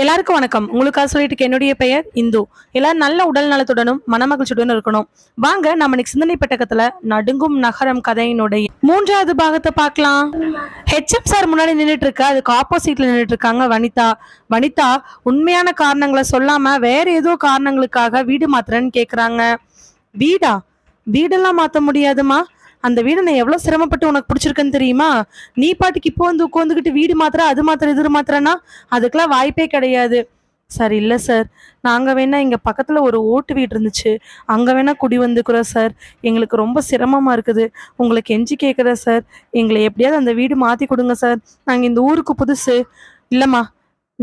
எல்லாருக்கும் வணக்கம். உங்களுக்காக சொல்லிட்டு என்னுடைய பெயர் இந்து. எல்லாரும் நல்ல உடல் நலத்துடனும் மனமகிழ்ச்சியுடனும் இருக்கணும். வாங்க நம்ம இன்னைக்கு சிந்தனை பெட்டகத்துல நடுங்கும் நகரம் கதையினுடைய மூன்றாவது பாகத்தை பார்க்கலாம். ஹெச்எம் சார் முன்னாடி நின்றுட்டு இருக்க அதுக்கு ஆப்போசிட்ல நின்றுட்டு இருக்காங்க வனிதா. வனிதா உண்மையான காரணங்களை சொல்லாம வேற ஏதோ காரணங்களுக்காக வீடு மாத்துறேன்னு கேக்குறாங்க. வீடா? வீடெல்லாம் மாத்த முடியாதுமா? அந்த வீடு நான் எவ்வளோ சிரமப்பட்டு உனக்கு பிடிச்சிருக்குன்னு தெரியுமா? நீ பாட்டுக்கு இப்போ வந்து உட்காந்துக்கிட்டு வீடு மாத்திர அது மாத்திர இது மாத்திரனா அதுக்கெல்லாம் வாய்ப்பே கிடையாது. சார் இல்லை சார். நாங்கள் வேணால் இங்கே பக்கத்தில் ஒரு ஓட்டு வீடு இருந்துச்சு. அங்கே வேணால் குடி வந்துக்கிறோம் சார். எங்களுக்கு ரொம்ப சிரமமாக இருக்குது. உங்களுக்கு எஞ்சி கேட்குறேன் சார். எங்களை எப்படியாவது அந்த வீடு மாற்றி கொடுங்க சார். நாங்கள் இந்த ஊருக்கு புதுசு. இல்லைம்மா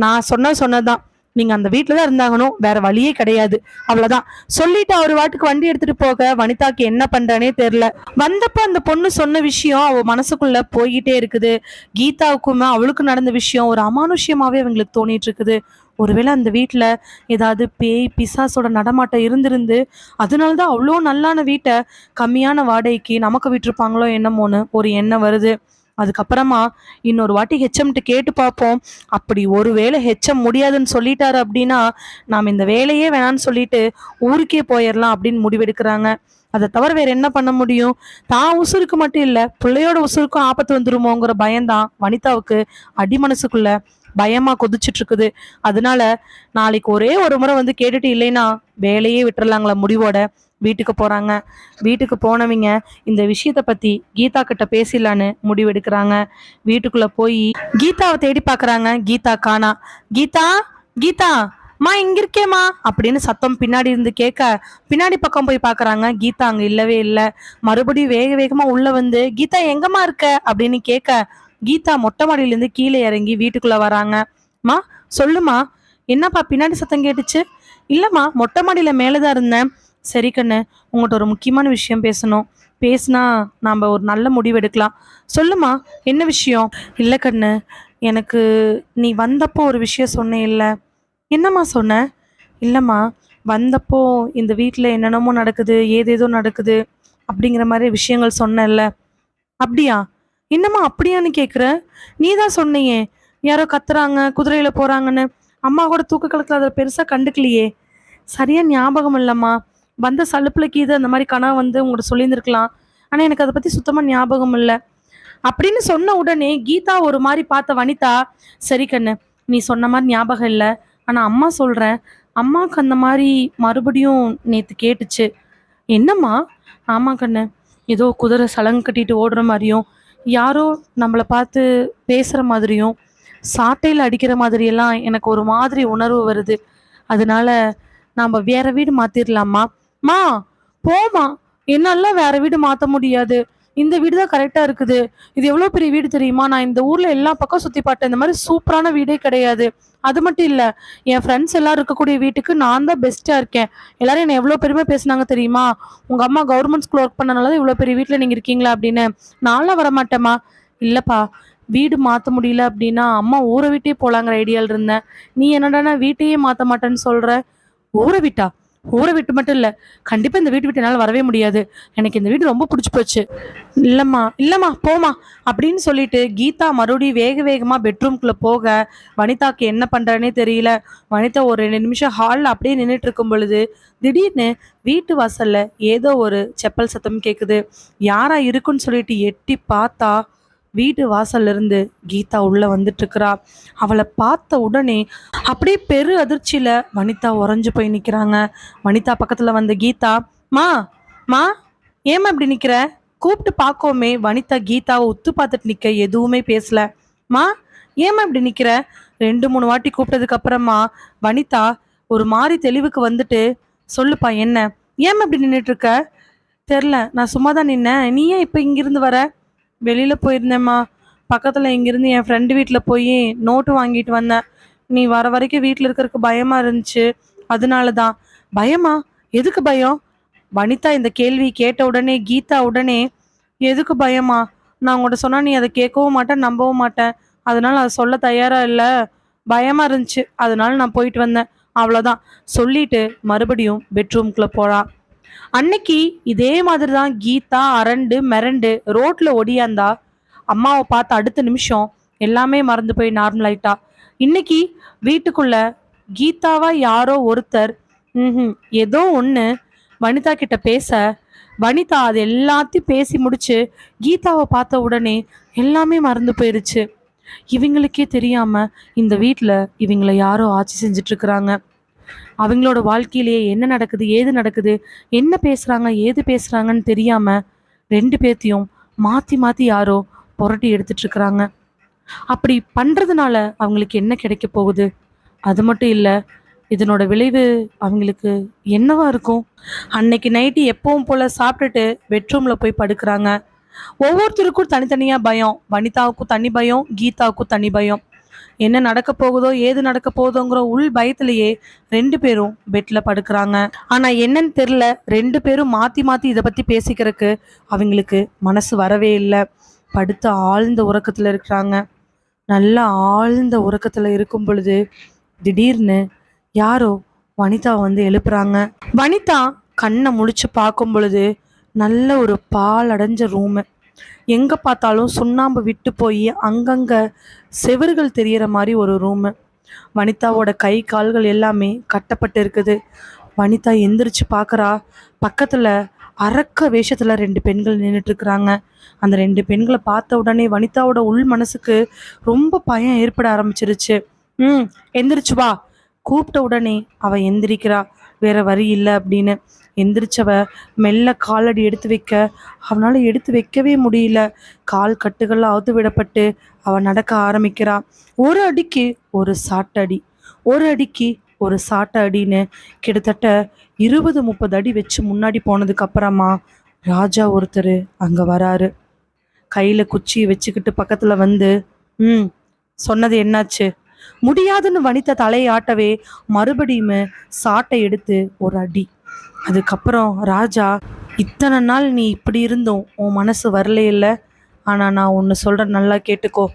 நான் சொன்னது சொன்னதுதான். நீங்க அந்த வீட்டில் தான் இருந்தாங்கனோ வேற வழியே கிடையாது. அவ்வளவுதான். சொல்லிட்டு அவர் வாட்டுக்கு வண்டி எடுத்துட்டு போக வனிதாக்கு என்ன பண்றானே தெரியல. வந்தப்ப அந்த பொண்ணு சொன்ன விஷயம் அவ மனசுக்குள்ள போய்கிட்டே இருக்குது. கீதாவுக்குமே அவளுக்கு நடந்த விஷயம் ஒரு அமானுஷ்யமாவே அவங்களுக்கு தோணிட்டு இருக்குது. ஒருவேளை அந்த வீட்டில் ஏதாவது பேய் பிசாசோட நடமாட்டம் இருந்திருந்து அதனால தான் அவ்வளோ நல்லான வீட்டை கம்மியான வாடகைக்கு நமக்கு விட்டுருப்பாங்களோ என்னமோன்னு ஒரு எண்ணம் வருது. அதுக்கப்புறமா இன்னொரு வாட்டி ஹெச்எம்கிட்ட கேட்டு பார்ப்போம். அப்படி ஒருவேளை ஹெச்எம் முடியாதுன்னு சொல்லிட்டாரு அப்படின்னா நாம் இந்த வேலையே வேணான்னு சொல்லிட்டு ஊருக்கே போயிடலாம் அப்படின்னு முடிவெடுக்கிறாங்க. அதை தவிர வேற என்ன பண்ண முடியும்? தான் உசுருக்கு மட்டும் இல்லை பிள்ளையோட உசுருக்கும் ஆபத்து வந்துருமோங்கிற பயம்தான் வனிதாவுக்கு அடி மனசுக்குள்ள பயமா கொதிச்சுட்டு இருக்குது அதனால நாளைக்கு ஒரே ஒரு முறை வந்து கேட்டுட்டு இல்லைன்னா வேலையே விட்டுறலாங்களா முடிவோட? வீட்டுக்கு போறாங்க. வீட்டுக்கு போனவங்க இந்த விஷயத்த பத்தி கீதா கிட்ட பேசிடலான்னு முடிவெடுக்கிறாங்க வீட்டுக்குள்ள போய் கீதாவை தேடி பார்க்குறாங்க கீதா காணா. கீதா கீதா மா இங்க இருக்கேம்மா. அப்படின்னு சத்தம் பின்னாடி இருந்து கேட்க பின்னாடி பக்கம் போய் பாக்குறாங்க. கீதா அங்க இல்லவே இல்லை. மறுபடியும் வேக வேகமா உள்ள வந்து கீதா எங்கம்மா இருக்க? அப்படின்னு கேட்க கீதா மொட்டை மாடியில இருந்து கீழே இறங்கி வீட்டுக்குள்ள வராங்க. மா சொல்லுமா என்னப்பா பின்னாடி சத்தம் கேட்டுச்சு? இல்லம்மா மொட்டை மாடியில மேலதான் இருந்தேன். சரி கண்ணு உங்கள்கிட்ட ஒரு முக்கியமான விஷயம் பேசணும். பேசினா நாம் ஒரு நல்ல முடிவு எடுக்கலாம். சொல்லுமா என்ன விஷயம்? இல்லை கண்ணு எனக்கு நீ வந்தப்போ ஒரு விஷயம் சொன்னே இல்லை என்னம்மா சொன்ன? இல்லைம்மா வந்தப்போ இந்த வீட்டில் என்னென்னமோ நடக்குது ஏதேதோ நடக்குது அப்படிங்கிற மாதிரி விஷயங்கள் சொன்னேன்ல அப்படியா? என்னம்மா அப்படியான்னு கேட்குற நீ தான் சொன்னியே யாரோ கத்துறாங்க குதிரையில் போகிறாங்கன்னு அம்மா கூட தூக்க கலத்தில் அதை பெருசாக கண்டுக்கலையே. சரியாக ஞாபகம் இல்லைம்மா. வந்த சலுப்புல கீது அந்த மாதிரி கனவு வந்து உங்கள்கிட்ட சொல்லியிருந்திருக்கலாம். ஆனால் எனக்கு அதை பற்றி சுத்தமாக ஞாபகம் இல்லை. அப்படின்னு சொன்ன உடனே கீதா ஒரு மாதிரி பார்த்த வனிதா சரி கண்ணு நீ சொன்ன மாதிரி ஞாபகம் இல்லை. ஆனால் அம்மா சொல்கிறேன் அம்மாவுக்கு அந்த மாதிரி மறுபடியும் நேற்று கேட்டுச்சு. என்னம்மா? ஆமாம் கண்ணு ஏதோ குதிரை சலங்கு கட்டிட்டு ஓடுற மாதிரியும் யாரோ நம்மளை பார்த்து பேசுகிற மாதிரியும் சாட்டையில் அடிக்கிற மாதிரியெல்லாம் எனக்கு ஒரு மாதிரி உணர்வு வருது. அதனால நாம் வேற வீடு மாத்திரலாமா மா போமா என்னெல்லாம் வேற வீடு மாற்ற முடியாது. இந்த வீடு தான் கரெக்டாக இருக்குது. இது எவ்வளோ பெரிய வீடு தெரியுமா? நான் இந்த ஊரில் எல்லா பக்கம் சுற்றி பார்த்தேன். இந்த மாதிரி சூப்பரான வீடே கிடையாது. அது மட்டும் இல்லை என் ஃப்ரெண்ட்ஸ் எல்லாம் இருக்கக்கூடிய வீட்டுக்கு நான் தான் பெஸ்ட்டாக இருக்கேன். எல்லாரும் என்னை எவ்வளோ பெருமை பேசுனாங்க தெரியுமா? உங்கள் அம்மா கவர்மெண்ட் ஸ்கூல் ஒர்க் பண்ணனால தான் இவ்வளோ பெரிய வீட்டில் நீங்கள் இருக்கீங்களா அப்படின்னு. நான்லாம் வர மாட்டேம்மா வீடு மாற்ற முடியல அப்படின்னா அம்மா ஊரை விட்டே போகலாங்கிற ஐடியாவில் இருந்தேன். நீ என்னடானா வீட்டையே மாற்ற மாட்டேன்னு சொல்கிற ஊரை விட்டா? ஊரை விட்டு மட்டும் இல்லை கண்டிப்பாக இந்த வீட்டு விட்டு என்னால் வரவே முடியாது. எனக்கு இந்த வீடு ரொம்ப பிடிச்சி போச்சு. இல்லைம்மா இல்லைம்மா போமா அப்படின்னு சொல்லிட்டு கீதா மறுபடியும் வேக வேகமாக பெட்ரூம்குள்ளே போக வனிதாக்கு என்ன பண்ணுறேன்னே தெரியல. வனிதா ஒரு ரெண்டு நிமிஷம் ஹாலில் அப்படியே நின்றுட்டு இருக்கும் பொழுது திடீர்னு வீட்டு வாசலில் ஏதோ ஒரு செப்பல் சத்தம் கேட்குது யாராக இருக்குன்னு சொல்லிட்டு எட்டி பார்த்தா வீட்டு வாசல்ல இருந்து கீதா உள்ள வந்துட்டு இருக்கிறா அவளை பார்த்த உடனே அப்படியே பெரு அதிர்ச்சியில வனிதா உறைஞ்சு போய் நிக்கிறாங்க. வனிதா பக்கத்துல வந்த கீதா மா மா ஏம்மா இப்படி நிக்கிற? கூப்பிட்டு பார்க்கோமே. வனிதா கீதாவை உத்து பார்த்துட்டு நிக்க எதுவுமே பேசல. மா ஏம்மா இப்படி நிக்கிற? ரெண்டு மூணு வாட்டி கூப்பிட்டதுக்கு அப்புறமா வனிதா ஒரு மாதிரி தெளிவுக்கு வந்துட்டு சொல்லுப்பா என்ன? ஏம்மா இப்படி நின்றுட்டு இருக்க தெரில நான் சும்மா தான் நின்னேன். நீ ஏன் இப்போ இங்கிருந்து வர? வெளியில் போயிருந்தேம்மா. பக்கத்தில் இங்கேருந்து என் ஃப்ரெண்டு வீட்டில் போய் நோட்டு வாங்கிட்டு வந்தேன். நீ வர வரைக்கும் வீட்டில் இருக்கிறதுக்கு பயமாக இருந்துச்சு. அதனால தான் பயமா? எதுக்கு பயம்? வனிதா இந்த கேள்வி கேட்ட உடனே கீதா உடனே எதுக்கு பயமா? நான் உங்கள்கிட்ட சொன்னால் நீ அதை கேட்கவும் மாட்டேன் நம்பவும் மாட்டேன். அதனால் அதை சொல்ல தயாராக இல்லை. பயமாக இருந்துச்சு. அதனால நான் போயிட்டு வந்தேன். அவ்வளோதான் சொல்லிட்டு மறுபடியும் பெட்ரூம்குள்ளே போகிறான் அன்னைக்கு இதே மாதிரி தான் கீதா அரண்டு மிரண்டு ரோட்ல ஒடியாந்தா அம்மாவை பார்த்த அடுத்த நிமிஷம் எல்லாமே மறந்து போய் நார்மல் ஆயிட்டா இன்னைக்கு வீட்டுக்குள்ள கீதாவா யாரோ ஒருத்தர் ம் ஏதோ ஒன்று வனிதா கிட்ட பேச வனிதா அது எல்லாத்தையும் பேசி முடிச்சு கீதாவை பார்த்த உடனே எல்லாமே மறந்து போயிருச்சு. இவங்களுக்கே தெரியாம இந்த வீட்டில் இவங்களை யாரோ ஆட்சி செஞ்சுட்டு இருக்கிறாங்க. அவங்களோட வாழ்க்கையிலேயே என்ன நடக்குது ஏது நடக்குது என்ன பேசுகிறாங்க ஏது பேசுகிறாங்கன்னு தெரியாமல் ரெண்டு பேர்த்தையும் மாற்றி மாற்றி யாரோ புரட்டி எடுத்துட்ருக்குறாங்க அப்படி பண்ணுறதுனால அவங்களுக்கு என்ன கிடைக்க போகுது? அது மட்டும் இல்லை இதனோட விளைவு அவங்களுக்கு என்னவா இருக்கும்? அன்னைக்கு நைட்டு எப்பவும் போல் சாப்பிட்டுட்டு பெட்ரூமில் போய் படுக்கிறாங்க. ஒவ்வொருத்தருக்கும் தனித்தனியாக பயம். வனிதாவுக்கும் தனி பயம் கீதாவுக்கும் தனி பயம். என்ன நடக்க போகுதோ ஏது நடக்க போகுதோங்கிற உள் பயத்திலேயே ரெண்டு பேரும் பெட்ல படுக்கிறாங்க. ஆனா என்னன்னு தெரியல ரெண்டு பேரும் மாத்தி மாத்தி இதை பத்தி பேசிக்கிறதுக்கு அவங்களுக்கு மனசு வரவே இல்லை. படுத்த ஆழ்ந்த உறக்கத்துல இருக்கிறாங்க. நல்ல ஆழ்ந்த உறக்கத்துல இருக்கும் பொழுது திடீர்னு யாரோ வனிதா வந்து எழுப்புறாங்க. வனிதா கண்ணை முழிச்சு பார்க்கும் பொழுது நல்ல ஒரு பால் அடைஞ்ச ரூமு எங்கே பார்த்தாலும் சுண்ணாம்பு விட்டு போய் அங்கங்கே செவர்கள் தெரியற மாதிரி ஒரு ரூமு வனிதாவோட கை கால்கள் எல்லாமே கட்டப்பட்டு இருக்குது. வனிதா எந்திரிச்சு பார்க்குறா பக்கத்தில் அரக்க வேஷத்தில் ரெண்டு பெண்கள் நின்றுட்டு இருக்கிறாங்க. அந்த ரெண்டு பெண்களை பார்த்த உடனே வனிதாவோட உள் மனசுக்கு ரொம்ப பயம் ஏற்பட ஆரம்பிச்சிருச்சு. ம் எந்திரிச்சு வா. கூப்பிட்ட உடனே அவ எந்திரிக்கிறா. வேற வரி இல்லை அப்படின்னு. எந்திரிச்சவ மெல்ல காலடி எடுத்து வைக்க. அவனால எடுத்து வைக்கவே முடியல. கால் கட்டுகள்லாம் அவுத்து விடப்பட்டு அவ நடக்க ஆரம்பிக்கிறா. ஒரு அடிக்கு ஒரு சாட்டடி ஒரு அடிக்கு ஒரு சாட்ட அடின்னு கிட்டத்தட்ட இருபது முப்பது அடி வச்சு முன்னாடி போனதுக்கு அப்புறமா ராஜா ஒருத்தர் அங்க வராரு. கையில குச்சியை வச்சுக்கிட்டு பக்கத்துல வந்து ம் சொன்னது என்னாச்சு? முடியாதுன்னு வனித தலையாட்டவே மறுபடியுமே சாட்டை எடுத்து ஒரு அடி. அதுக்கப்புறம் ராஜா இத்தனை நாள் நீ இப்படி இருந்தும். உன் மனசு வரல ஆனால் நான் ஒன்று சொல்கிறேன் நல்லா கேட்டுக்கோ.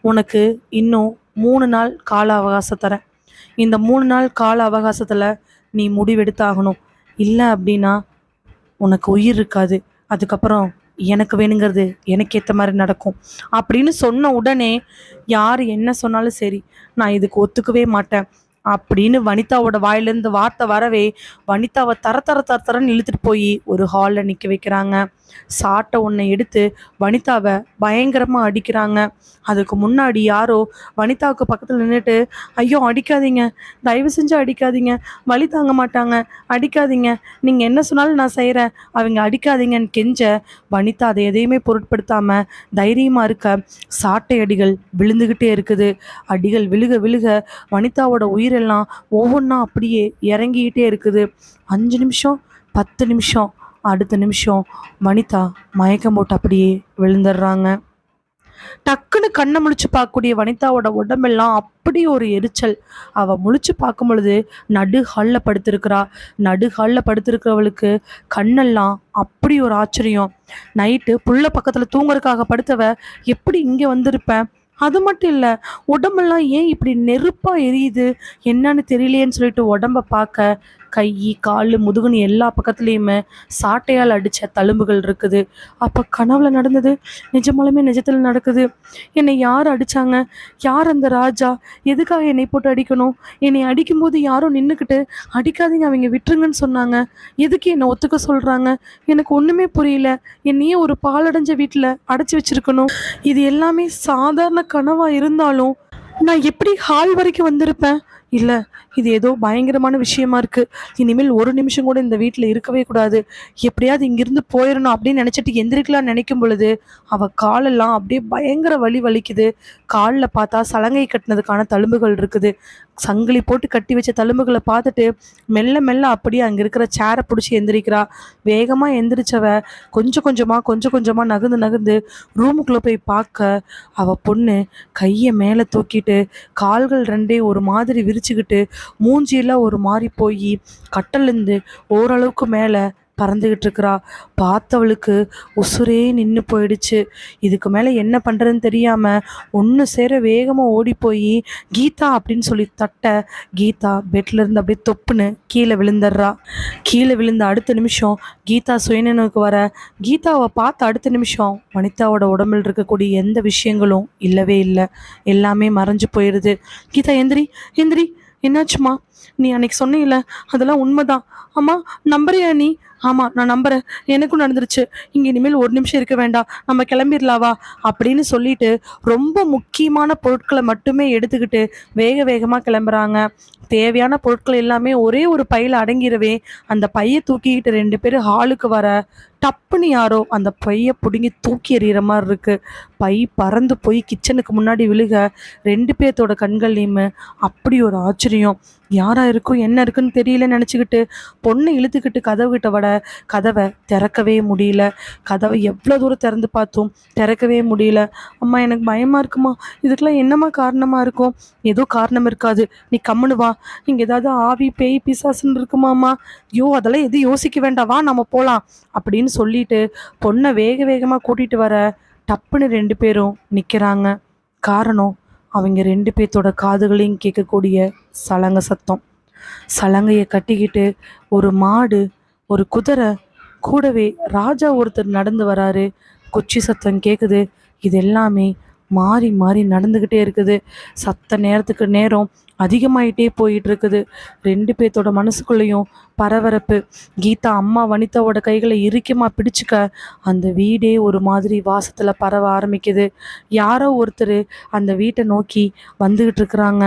உனக்கு இன்னும் மூணு நாள் கால அவகாசம் தரேன். இந்த மூணு நாள் கால அவகாசத்தில் நீ முடிவெடுத்தாகணும். இல்லை அப்படின்னா உனக்கு உயிர் இருக்காது. அதுக்கப்புறம் எனக்கு வேணுங்கிறது எனக்கு ஏற்ற மாதிரி நடக்கும். அப்படின்னு சொன்ன உடனே யார் என்ன சொன்னாலும் சரி நான் இதுக்கு ஒத்துக்கவே மாட்டேன். அப்படின்னு வனிதாவோட வாயிலிருந்து வார்த்தை வரவே வனிதாவை தர தர தர தரன்னு இழுத்துட்டு போய் ஒரு ஹாலில் நிற்க வைக்கிறாங்க. சாட்டை ஒன்றை எடுத்து வனிதாவை பயங்கரமாக அடிக்கிறாங்க. அதுக்கு முன்னாடி யாரோ வனிதாவுக்கு பக்கத்தில் நின்றுட்டு ஐயோ அடிக்காதீங்க. தயவு செஞ்சு அடிக்காதீங்க. வலி தாங்க மாட்டாங்க. அடிக்காதீங்க. நீங்கள் என்ன சொன்னாலும் நான் செய்கிறேன் அவங்க அடிக்காதீங்கன்னு கெஞ்ச வனிதா அதை எதையுமே பொருட்படுத்தாமல் தைரியமாக இருக்க சாட்டை அடிகள் விழுந்துக்கிட்டே இருக்குது. அடிகள் விழுக விழுக வனிதாவோட உயிரெல்லாம் ஒவ்வொன்றா அப்படியே இறங்கிக்கிட்டே இருக்குது. அஞ்சு நிமிஷம் பத்து நிமிஷம் அடுத்த நிமிஷம் வனிதா மயக்கம் போட்டு அப்படியே விழுந்துடுறாங்க. டக்குன்னு கண்ணை முழிச்சு பார்க்கக்கூடிய வனிதாவோட உடம்பெல்லாம் அப்படி ஒரு எரிச்சல். அவ முழிச்சு பார்க்கும் பொழுது நடு ஹாலில் படுத்திருக்கிறா. நடு ஹாலில் படுத்திருக்கிறவளுக்கு கண்ணெல்லாம் அப்படி ஒரு ஆச்சரியம். நைட்டு புள்ள பக்கத்தில் தூங்குறதுக்காக படுத்தவ எப்படி இங்கே வந்திருப்பேன் அது மட்டும் இல்லை உடம்பெல்லாம் ஏன் இப்படி நெருப்பாக எரியுது? என்னன்னு தெரியலையேன்னு சொல்லிட்டு உடம்ப பார்க்க கை கால் முதுகுன்னு எல்லா பக்கத்துலேயுமே சாட்டையால் அடித்த தழும்புகள் இருக்குது. அப்போ கனவுல நடந்தது நிஜமாலுமே நிஜத்தில் நடக்குது. என்னை யார் அடித்தாங்க யார் அந்த ராஜா? எதுக்காக என்னை போட்டு அடிக்கணும்? என்னை அடிக்கும்போது யாரும் நின்றுக்கிட்டு அடிக்காதீங்க அவங்க விட்டுருங்கன்னு சொன்னாங்க. எதுக்கு என்னை ஒத்துக்க சொல்கிறாங்க எனக்கு ஒன்றுமே புரியல. என்னையே ஒரு பாலடைஞ்ச வீட்டில் அடைச்சி வச்சிருக்கணும். இது எல்லாமே சாதாரண கனவாக இருந்தாலும் நான் எப்படி ஹால் வரைக்கும் வந்திருப்பேன்? இல்லை இது ஏதோ பயங்கரமான விஷயமா இருக்கு. இனிமேல் ஒரு நிமிஷம் கூட இந்த வீட்டில் இருக்கவே கூடாது. எப்படியாவது இங்கிருந்து போயிடணும் அப்படின்னு நினச்சிட்டு எந்திரிக்கலாம்னு நினைக்கும் பொழுது அவ காலெல்லாம் அப்படியே பயங்கர வலி வலிக்குது. காலில் பார்த்தா சலங்கை கட்டினதுக்கான தழும்புகள் இருக்குது. சங்கிலி போட்டு கட்டி வச்ச தழும்புகளை பார்த்துட்டு மெல்ல மெல்ல அப்படியே அங்கே இருக்கிற சேரை பிடிச்சி எந்திரிக்கிறா. வேகமாக எந்திரிச்சவ கொஞ்சம் கொஞ்சமாக கொஞ்சம் கொஞ்சமாக நகர்ந்து நகர்ந்து ரூமுக்குள்ளே போய் பார்க்க அவள் பொண்ணு கையை மேலே தூக்கிட்டு கால்கள் ரெண்டே ஒரு மாதிரி விரிச்சுக்கிட்டு மூஞ்சியெல்லாம் ஒரு மாதிரி போய் கட்டலேருந்து ஓரளவுக்கு மேலே பறந்துக்கிட்டு இருக்கிறா பார்த்தவளுக்கு உசுரே நின்று போயிடுச்சு. இதுக்கு மேலே என்ன பண்ணுறதுன்னு தெரியாமல் ஒன்று சேர வேகமாக ஓடி போய் கீதா அப்படின்னு சொல்லி தட்ட கீதா பெட்டில் இருந்து அப்படியே தொப்புன்னு கீழே விழுந்துடுறா. கீழே விழுந்த அடுத்த நிமிஷம் கீதா சுயநினைவுக்கு வர கீதாவை பார்த்த அடுத்த நிமிஷம் வனிதாவோட உடம்பில் இருக்கக்கூடிய எந்த விஷயங்களும் இல்லவே இல்லை. எல்லாமே மறைஞ்சு போயிடுது கீதா எந்திரி எந்திரி என்னாச்சுமா? நீ அன்னைக்கு சொன்னீல அதெல்லாம் உண்மைதான். ஆமாம் நம்புறியா நீ? ஆமாம் நான் நம்புறேன். எனக்கும் நடந்துருச்சு. இங்கே இனிமேல் ஒரு நிமிஷம் இருக்க வேண்டாம். நம்ம கிளம்பிடலாவா அப்படின்னு சொல்லிட்டு ரொம்ப முக்கியமான பொருட்களை மட்டுமே எடுத்துக்கிட்டு வேக வேகமாக கிளம்புறாங்க. தேவையான பொருட்கள் எல்லாமே ஒரே ஒரு பையில் அடங்கிடவே அந்த பையை தூக்கிக்கிட்டு ரெண்டு பேரும் ஹாலுக்கு வர டப்புன்னு யாரோ அந்த பையை பிடுங்கி தூக்கி எறிகிற மாதிரி இருக்கு. பை பறந்து போய் கிச்சனுக்கு முன்னாடி விழுக ரெண்டு பேர்த்தோட கண்கள்லையுமே அப்படி ஒரு ஆச்சரியம். யாரா இருக்கும் என்ன இருக்குன்னு தெரியலன்னு நினச்சிக்கிட்டு பொண்ணை இழுத்துக்கிட்டு கதவு கிட்ட வட கதவை திறக்கவே முடியல. கதவை எவ்வளோ தூரம் திறந்து பார்த்தோம் திறக்கவே முடியல. அம்மா எனக்கு பயமாக இருக்குமா? இதுக்கெல்லாம் என்னம்மா காரணமாக இருக்கும்? ஏதோ காரணம் இருக்காது. நீ கம்முனு வா. இங்கே ஏதாவது ஆவி பேய் பிசாசுன்னு இருக்குமாம்மா? ஐயோ அதெல்லாம் எதுவும் யோசிக்க வேண்டாம். வா நம்ம போகலாம் அப்படின்னு சொல்லிட்டு பொண்ணை வேக வேகமாக கூட்டிகிட்டு வர டப்புன்னு ரெண்டு பேரும் நிற்கிறாங்க காரணம் அவங்க ரெண்டு பேர்த்தோட காதுகளையும் கேட்கக்கூடிய சலங்கை சத்தம். சலங்கையை கட்டிக்கிட்டு ஒரு மாடு ஒரு குதிரை கூடவே ராஜா ஒருத்தர் நடந்து வராரு. குச்சி சத்தம் கேட்குது இது எல்லாமே மாறி மாறி நடந்துக்கிட்டே இருக்குது. சத்த நேரத்துக்கு நேரம் அதிகமாயிட்டே போயிட்டு இருக்குது ரெண்டு பேர்த்தோட மனசுக்குள்ளேயும் பரபரப்பு. கீதா அம்மா வனிதாவோட கைகளை இறுக்கமாக பிடிச்சிக்க அந்த வீடே ஒரு மாதிரி வாசத்தில் பரவ ஆரம்பிக்குது. யாரோ ஒருத்தர் அந்த வீட்டை நோக்கி வந்துக்கிட்டு இருக்கிறாங்க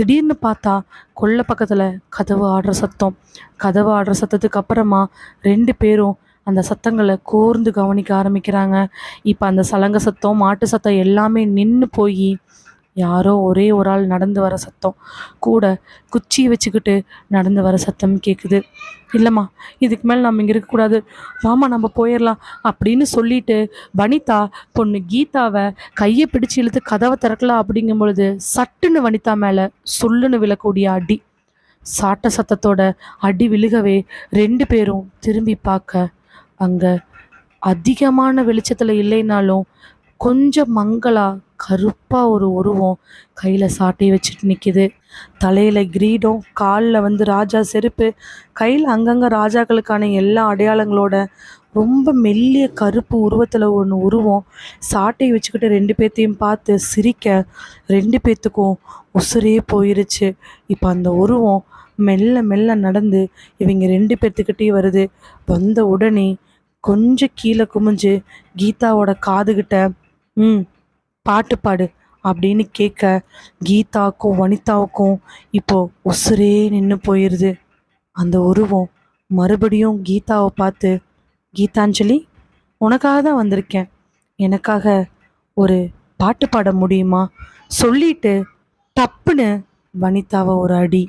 திடீர்னு பார்த்தா கொல்லை பக்கத்தில் கதவு ஆடுற சத்தம். கதவு ஆடுற சத்தத்துக்கு அப்புறமா ரெண்டு பேரும் அந்த சத்தங்களை கூர்ந்து கவனிக்க ஆரம்பிக்கிறாங்க. இப்போ அந்த சலங்க சத்தம் மாட்டு சத்தம் எல்லாமே நின்று போய் யாரோ ஒரே ஒரு ஆள் நடந்து வர சத்தம். கூட குச்சியை வச்சுக்கிட்டு நடந்து வர சத்தம் கேட்குது இல்லைம்மா இதுக்கு மேலே நம்ம இங்கே இருக்கக்கூடாது. வாமா நம்ம போயிடலாம் அப்படின்னு சொல்லிட்டு வனிதா பொண்ணு கீதாவை கையை பிடிச்சு இழுத்து கதவை திறக்கலாம் அப்படிங்கும் பொழுது சட்டுன்னு வனிதா மேலே சொல்லுன்னு விழக்கூடிய அடி. சாட்ட சத்தத்தோட அடி விழுகவே ரெண்டு பேரும் திரும்பி பார்க்க அங்கே அதிகமான வெளிச்சத்தில் இல்லைனாலும் கொஞ்சம் மங்களாக கருப்பாக ஒரு உருவம் கையில் சாட்டையை வச்சுட்டு நிற்கிது தலையில் கிரீடம் காலில் வந்து ராஜா செருப்பு. கையில் அங்கங்கே ராஜாக்களுக்கான எல்லா அடையாளங்களோட ரொம்ப மெல்லிய கருப்பு உருவத்தில் ஒன்று உருவம். சாட்டையை வச்சுக்கிட்டு ரெண்டு பேர்த்தையும் பார்த்து சிரிக்க ரெண்டு பேர்த்துக்கும் உசுரே போயிருச்சு. இப்போ அந்த உருவம் மெல்ல மெல்ல நடந்து இவங்க ரெண்டு பேர்த்துக்கிட்டே வருது. வந்த உடனே கொஞ்சம் கீழே குமிஞ்சு கீதாவோட காதுகிட்ட ம் பாட்டு பாடு அப்படின்னு கேட்க கீதாவுக்கும் வனிதாவுக்கும் இப்போ உசுரே நின்று போயிடுது அந்த உருவம் மறுபடியும் கீதாவை பார்த்து கீதாஞ்சலி உனக்காக தான் வந்திருக்கேன். எனக்காக ஒரு பாட்டு பாட முடியுமா? சொல்லிட்டு டப்புன்னு வனிதாவை ஒரு அடி